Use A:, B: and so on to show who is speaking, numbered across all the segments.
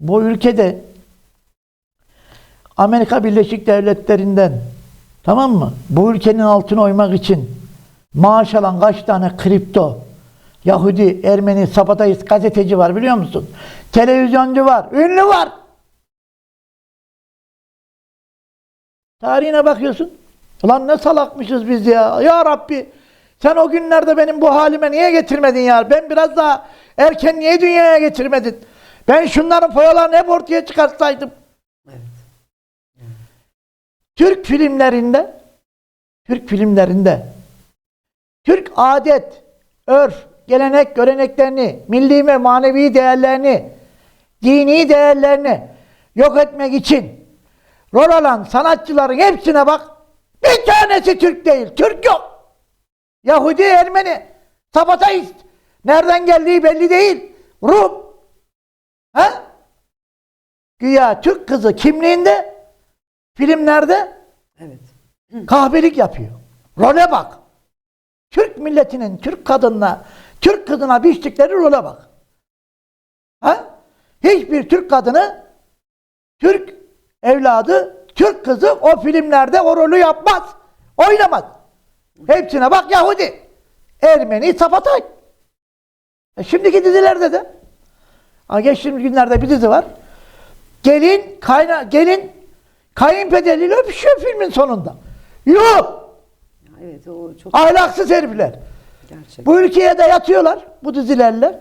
A: bu ülkede Amerika Birleşik Devletleri'nden tamam mı? Bu ülkenin altına oymak için maaş alan kaç tane kripto Yahudi, Ermeni, Sabadayız gazeteci var biliyor musun? Televizyoncu var, ünlü var. Tarihine bakıyorsun. Ulan ne salakmışız biz ya. Ya Rabbi sen o günlerde benim bu halime niye getirmedin ya? Ben biraz daha erken niye dünyaya getirmedin? Ben şunların foyalarını hep ortaya çıkartsaydım.
B: Evet.
A: Türk filmlerinde Türk filmlerinde Türk adet, örf, gelenek, göreneklerini, milli ve manevi değerlerini, dini değerlerini yok etmek için rol alan sanatçıların hepsine bak. Bir tanesi Türk değil. Türk yok. Yahudi, Ermeni, Sabataist. Nereden geldiği belli değil. Rum. Ha? Güya Türk kızı kimliğinde filmlerde
B: Evet.
A: kahvelik yapıyor. Role bak. Türk milletinin Türk kadınına, Türk kızına biçtikleri role bak. Ha? Hiçbir Türk kadını, Türk evladı, Türk kızı o filmlerde o rolü yapmaz. Oynamaz. Hepsine bak Yahudi. Ermeni, Sapatay. E şimdiki dizilerde de. Ha geçtiğimiz günlerde bir dizi var. Gelin, kayna, gelin kayınpederiyle öpüşüyor filmin sonunda. Yok.
B: Evet o çok
A: Ahlaksız herifler.
B: gerçek.
A: Bu ülkeye de yatıyorlar bu dizilerle.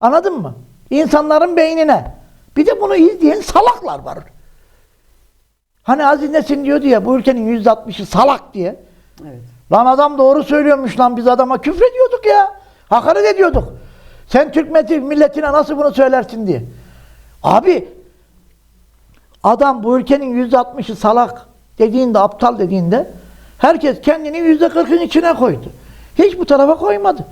A: Anladın mı? İnsanların beynine. Bir de bunu izleyen salaklar var. Hani Aziz Nesin diyordu ya bu ülkenin yüzde altmışı salak diye.
B: Evet.
A: Lan adam doğru söylüyormuş lan biz adama küfrediyorduk ya. Hakaret ediyorduk. Sen Türk milleti- milletine nasıl bunu söylersin diye. Abi adam bu ülkenin yüzde altmışı salak dediğinde aptal dediğinde herkes kendini yüzde kırkın içine koydu. Hiç bu tarafa koymadı.